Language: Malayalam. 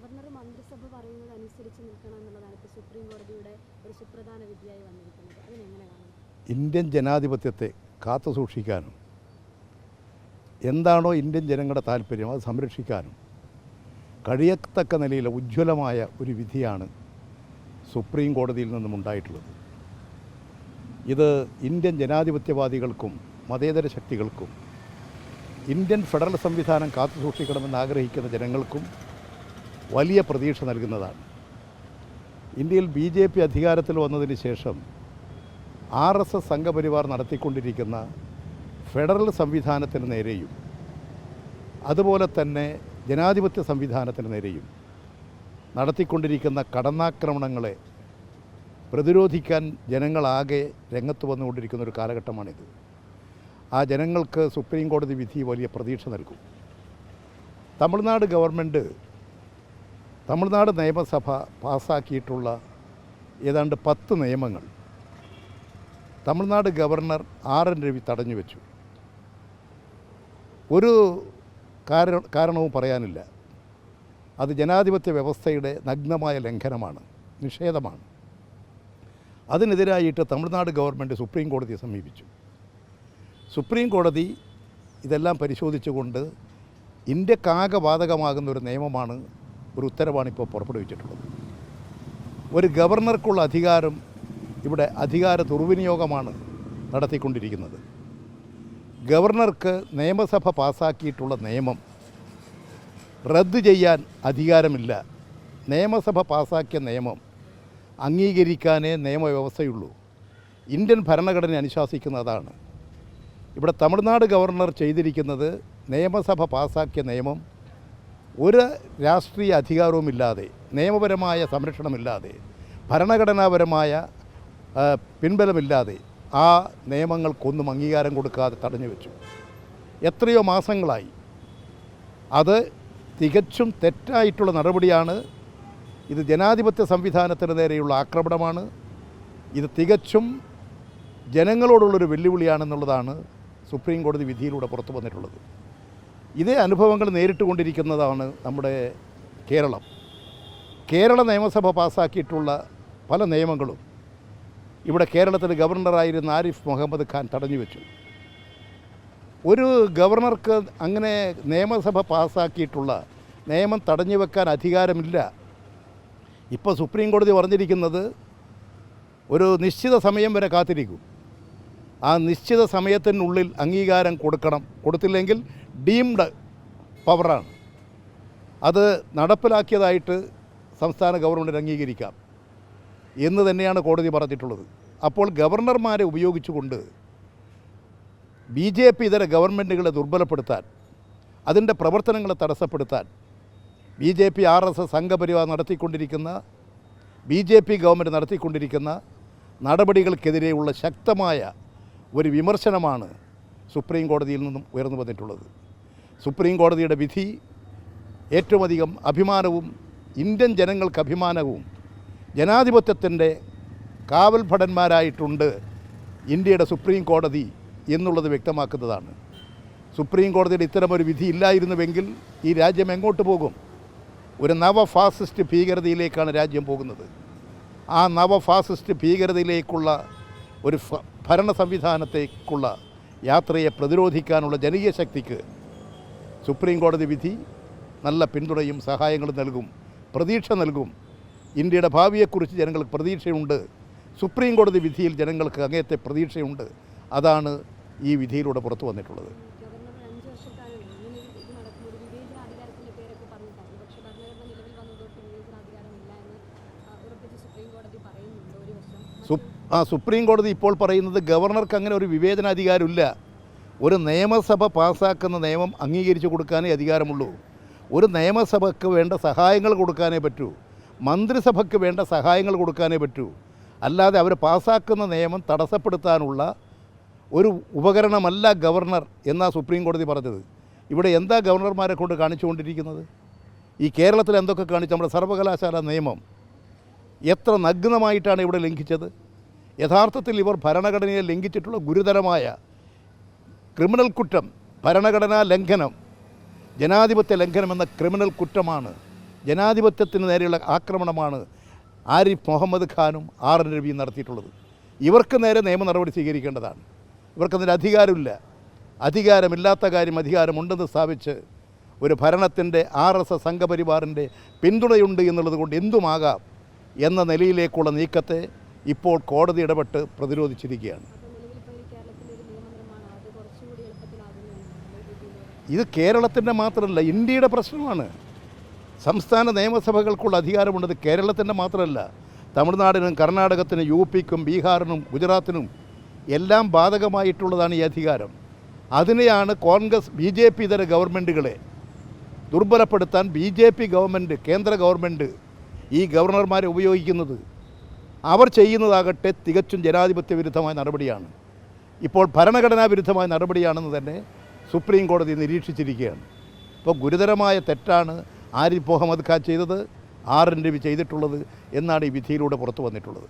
ഗവർണർ മന്ത്രിസഭ പറയുന്നത് അനുസരിച്ച് നിൽക്കണം എന്നുള്ളതാണ് ഇപ്പോൾ സുപ്രീം കോടതിയുടെ ഒരു സുപ്രധാന വിധിയായി വന്നിരിക്കുന്നത്. അതിനെങ്ങനെ കാണുന്നു ഇന്ത്യൻ ജനാധിപത്യത്തെ കാത്തു സൂക്ഷിക്കാനും എന്താണോ ഇന്ത്യൻ ജനങ്ങളുടെ താല്പര്യം അത് സംരക്ഷിക്കാനും കഴിയത്തക്ക നിലയിൽ ഉജ്ജ്വലമായ ഒരു വിധിയാണ് സുപ്രീം കോടതിയിൽ നിന്നും ഉണ്ടായിട്ടുള്ളത്. ഇത് ഇന്ത്യൻ ജനാധിപത്യവാദികൾക്കും മതേതര ശക്തികൾക്കും ഇന്ത്യൻ ഫെഡറൽ സംവിധാനം കാത്തു സൂക്ഷിക്കണമെന്ന് ആഗ്രഹിക്കുന്ന ജനങ്ങൾക്കും വലിയ പ്രതീക്ഷ നൽകുന്നതാണ്. ഇന്ത്യയിൽ ബി ജെ പി അധികാരത്തിൽ വന്നതിന് ശേഷം ആർ എസ് എസ് സംഘപരിവാർ നടത്തിക്കൊണ്ടിരിക്കുന്ന ഫെഡറൽ സംവിധാനത്തിന് നേരെയും അതുപോലെ തന്നെ ജനാധിപത്യ സംവിധാനത്തിന് നേരെയും നടത്തിക്കൊണ്ടിരിക്കുന്ന കടന്നാക്രമണങ്ങളെ പ്രതിരോധിക്കാൻ ജനങ്ങളാകെ രംഗത്ത് വന്നുകൊണ്ടിരിക്കുന്ന ഒരു കാലഘട്ടമാണിത്. ആ ജനങ്ങൾക്ക് സുപ്രീം കോടതി വിധി വലിയ പ്രതീക്ഷ നൽകും. തമിഴ്നാട് ഗവൺമെന്റ് തമിഴ്നാട് നിയമസഭ പാസാക്കിയിട്ടുള്ള ഏതാണ്ട് പത്ത് നിയമങ്ങൾ Tamil Nadu governor R N Ravi തടഞ്ഞു വെച്ചു. ഒരു കാരണ കാരണവും പറയാനില്ല. അത് ജനാധിപത്യ വ്യവസ്ഥയുടെ നഗ്നമായ ലംഘനമാണ് നിഷേധമാണ്. അതിനെതിരായിട്ട് തമിഴ്നാട് ഗവൺമെന്റ് സുപ്രീം കോടതിയെ സമീപിച്ചു. സുപ്രീം കോടതി ഇതെല്ലാം പരിശോധിച്ചുകൊണ്ട് ഇന്ത്യക്കാകെ ബാധകമാകുന്ന ഒരു നിയമമാണ് ഒരു ഉത്തരവാണ് ഇപ്പോൾ പുറപ്പെടുവിച്ചിട്ടുള്ളത്. ഒരു ഗവർണർക്കുള്ള അധികാരം ഇവിടെ അധികാര ദുർവിനിയോഗമാണ് നടത്തിക്കൊണ്ടിരിക്കുന്നത്. ഗവർണർക്ക് നിയമസഭ പാസാക്കിയിട്ടുള്ള നിയമം റദ്ദ് ചെയ്യാൻ അധികാരമില്ല. നിയമസഭ പാസാക്കിയ നിയമം അംഗീകരിക്കാനേ നിയമവ്യവസ്ഥയുള്ളൂ. ഇന്ത്യൻ ഭരണഘടന അനുശാസിക്കുന്ന അതാണ് ഇവിടെ തമിഴ്നാട് ഗവർണർ ചെയ്തിരിക്കുന്നത് നിയമസഭ പാസാക്കിയ നിയമം ഒരു രാഷ്ട്രീയ അധികാരവുമില്ലാതെ നിയമപരമായ സംരക്ഷണമില്ലാതെ ഭരണഘടനാപരമായ പിൻബലമില്ലാതെ ആ നിയമങ്ങൾക്കൊന്നും അംഗീകാരം കൊടുക്കാതെ തടഞ്ഞു വെച്ചു. എത്രയോ മാസങ്ങളായി അത് തികച്ചും തെറ്റായിട്ടുള്ള നടപടിയാണ്. ഇത് ജനാധിപത്യ സംവിധാനത്തിന് നേരെയുള്ള ആക്രമണമാണ്. ഇത് തികച്ചും ജനങ്ങളോടുള്ളൊരു വെല്ലുവിളിയാണെന്നുള്ളതാണ് സുപ്രീം കോടതി വിധിയിലൂടെ പുറത്തു വന്നിട്ടുള്ളത്. ഇതേ അനുഭവങ്ങൾ നേരിട്ട് കൊണ്ടിരിക്കുന്നതാണ് നമ്മുടെ കേരളം. കേരള നിയമസഭ പാസ്സാക്കിയിട്ടുള്ള പല നിയമങ്ങളും ഇവിടെ കേരളത്തിൽ ഗവർണറായിരുന്ന ആരിഫ് മുഹമ്മദ് ഖാൻ തടഞ്ഞു വെച്ചു ഒരു ഗവർണർക്ക് അങ്ങനെ നിയമസഭ പാസ്സാക്കിയിട്ടുള്ള നിയമം തടഞ്ഞു വെക്കാൻ അധികാരമില്ല. ഇപ്പോൾ സുപ്രീം കോടതി പറഞ്ഞിരിക്കുന്നത് ഒരു നിശ്ചിത സമയം വരെ കാത്തിരിക്കും. ആ നിശ്ചിത സമയത്തിനുള്ളിൽ അംഗീകാരം കൊടുക്കണം. കൊടുത്തില്ലെങ്കിൽ ഡീംഡ് പവറാണ്. അത് നടപ്പിലാക്കിയതായിട്ട് സംസ്ഥാന ഗവൺമെന്റ് അംഗീകരിക്കാം. എന്ന് തന്നെയാണ് കോടതി പറഞ്ഞിട്ടുള്ളത്. അപ്പോൾ ഗവർണർമാരെ ഉപയോഗിച്ചുകൊണ്ട് ബി ജെ പി ഇതര ഗവൺമെന്റുകളെ ദുർബലപ്പെടുത്താൻ അതിന്റെ പ്രവർത്തനങ്ങളെ തടസ്സപ്പെടുത്താൻ B J P R S S Sangh Parivar നടത്തിക്കൊണ്ടിരിക്കുന്ന ബി ജെ പി ഗവൺമെന്റ് നടത്തിക്കൊണ്ടിരിക്കുന്ന നടപടികൾക്കെതിരെയുള്ള ശക്തമായ ഒരു വിമർശനമാണ് സുപ്രീം കോടതിയിൽ നിന്നും ഉയർന്നു വന്നിട്ടുള്ളത്. സുപ്രീം കോടതിയുടെ വിധി ഏറ്റവും അധികം അഭിമാനവും ഇന്ത്യൻ ജനങ്ങൾക്ക് അഭിമാനവും ജനാധിപത്യത്തിന്റെ കാവൽ ഭടന്മാരായിട്ടുണ്ട് ഇന്ത്യയുടെ സുപ്രീം കോടതി എന്നുള്ളത് വ്യക്തമാക്കുന്നതാണ്. സുപ്രീം കോടതിയുടെ ഇത്തരമൊരു വിധി ഇല്ലായിരുന്നുവെങ്കിൽ ഈ രാജ്യം എങ്ങോട്ട് പോകും? ഒരു നവ ഫാസിസ്റ്റ് ഭീകരതയിലേക്കാണ് രാജ്യം പോകുന്നത്. ആ നവ ഫാസിസ്റ്റ് ഭീകരതയിലേക്കുള്ള ഒരു ഭരണ സംവിധാനത്തേക്കുള്ള യാത്രയെ പ്രതിരോധിക്കാനുള്ള ജനകീയ ശക്തിക്ക് സുപ്രീം കോടതി വിധി നല്ല പിന്തുണയും സഹായങ്ങളും നൽകും പ്രതീക്ഷ നൽകും. ഇന്ത്യയുടെ ഭാവിയെക്കുറിച്ച് ജനങ്ങൾക്ക് പ്രതീക്ഷയുണ്ട്. സുപ്രീം കോടതി വിധിയിൽ ജനങ്ങൾക്ക് അങ്ങേത്തെ പ്രതീക്ഷയുണ്ട്. അതാണ് ഈ വിധിയിലൂടെ പുറത്തു വന്നിട്ടുള്ളത്. ആ സുപ്രീം കോടതി ഇപ്പോൾ പറയുന്നത് ഗവർണർക്ക് അങ്ങനെ ഒരു വിവേചനാധികാരമില്ല. ഒരു നിയമസഭ പാസ്സാക്കുന്ന നിയമം അംഗീകരിച്ചു കൊടുക്കാനേ അധികാരമുള്ളൂ. ഒരു നിയമസഭയ്ക്ക് വേണ്ട സഹായങ്ങൾ കൊടുക്കാനേ പറ്റൂ. മന്ത്രിസഭയ്ക്ക് വേണ്ട സഹായങ്ങൾ കൊടുക്കാനേ പറ്റൂ. അല്ലാതെ അവർ പാസ്സാക്കുന്ന നിയമം തടസ്സപ്പെടുത്താനുള്ള ഒരു ഉപകരണമല്ല ഗവർണർ എന്നാ സുപ്രീം കോടതി പറഞ്ഞത്. ഇവിടെ എന്താ ഗവർണർമാരെ കൊണ്ട് കാണിച്ചുകൊണ്ടിരിക്കുന്നത്? ഈ കേരളത്തിൽ എന്തൊക്കെ കാണിച്ചു? നമ്മുടെ സർവകലാശാല നിയമം എത്ര നഗ്നമായിട്ടാണ് ഇവിടെ ലംഘിച്ചത്? യഥാർത്ഥത്തിൽ ഇവർ ഭരണഘടനയെ ലംഘിച്ചിട്ടുള്ള ഗുരുതരമായ ക്രിമിനൽ കുറ്റം ഭരണഘടനാ ലംഘനം ജനാധിപത്യ ലംഘനം എന്ന ക്രിമിനൽ കുറ്റമാണ്. ജനാധിപത്യത്തിന് നേരെയുള്ള ആക്രമണമാണ് ആരിഫ് മുഹമ്മദ് ഖാനും ആർ എൻ രവിയും നടത്തിയിട്ടുള്ളത്. ഇവർക്ക് നേരെ നിയമ നടപടി സ്വീകരിക്കേണ്ടതാണ്. ഇവർക്കതിന്റെ അധികാരമില്ല. അധികാരമില്ലാത്ത കാര്യം അധികാരമുണ്ടെന്ന് സ്ഥാപിച്ച് ഒരു ഭരണത്തിന്റെ ആർ എസ് എസ് സംഘപരിവാറിന്റെ പിന്തുണയുണ്ട് എന്നുള്ളത് കൊണ്ട് എന്തുമാകാം എന്ന നിലയിലേക്കുള്ള നീക്കത്തെ ഇപ്പോൾ കോടതി ഇടപെട്ട് പ്രതിരോധിച്ചിരിക്കുകയാണ് അപ്പോൾ നിലവിൽ ഇപ്പോൾ ഈ കേരളത്തിലെ ഒരു നിയമനിർമ്മാണം അത് കുറച്ചുകൂടി എളുപ്പത്തിലാകുന്നു എന്നാണ് രീതിയിൽ ഇത് കേരളത്തിന്റെ മാത്രമല്ല ഇന്ത്യയുടെ പ്രശ്നമാണ്. സംസ്ഥാന നിയമസഭകൾക്കുള്ള അധികാരമുണ്ടത് കേരളത്തിന്റെ മാത്രമല്ല. തമിഴ്നാടിനും കർണാടകത്തിനും യു പിക്കും ബീഹാറിനും ഗുജറാത്തിനും എല്ലാം ബാധകമായിട്ടുള്ളതാണ് ഈ അധികാരം. അതിനെയാണ് കോൺഗ്രസ് ബി ജെ പി ഇതര ഗവൺമെന്റുകളെ ദുർബലപ്പെടുത്താൻ ബി ജെ പി ഗവൺമെന്റ് കേന്ദ്ര ഗവൺമെന്റ് ഈ ഗവർണർമാരെ ഉപയോഗിക്കുന്നത്. അവർ ചെയ്യുന്നതാകട്ടെ തികച്ചും ജനാധിപത്യ വിരുദ്ധമായ നടപടിയാണ്. ഇപ്പോൾ ഭരണഘടനാ വിരുദ്ധമായ നടപടിയാണെന്ന് തന്നെ സുപ്രീം കോടതി നിരീക്ഷിച്ചിരിക്കുകയാണ്. ഇപ്പോൾ ഗുരുതരമായ തെറ്റാണ് ആരിഫ് മുഹമ്മദ് ഖാൻ ചെയ്തത്? ആർ എൻ രവി ചെയ്തിട്ടുള്ളത്? എന്നാണ് ഈ വിധിയിലൂടെ പുറത്തു വന്നിട്ടുള്ളത്.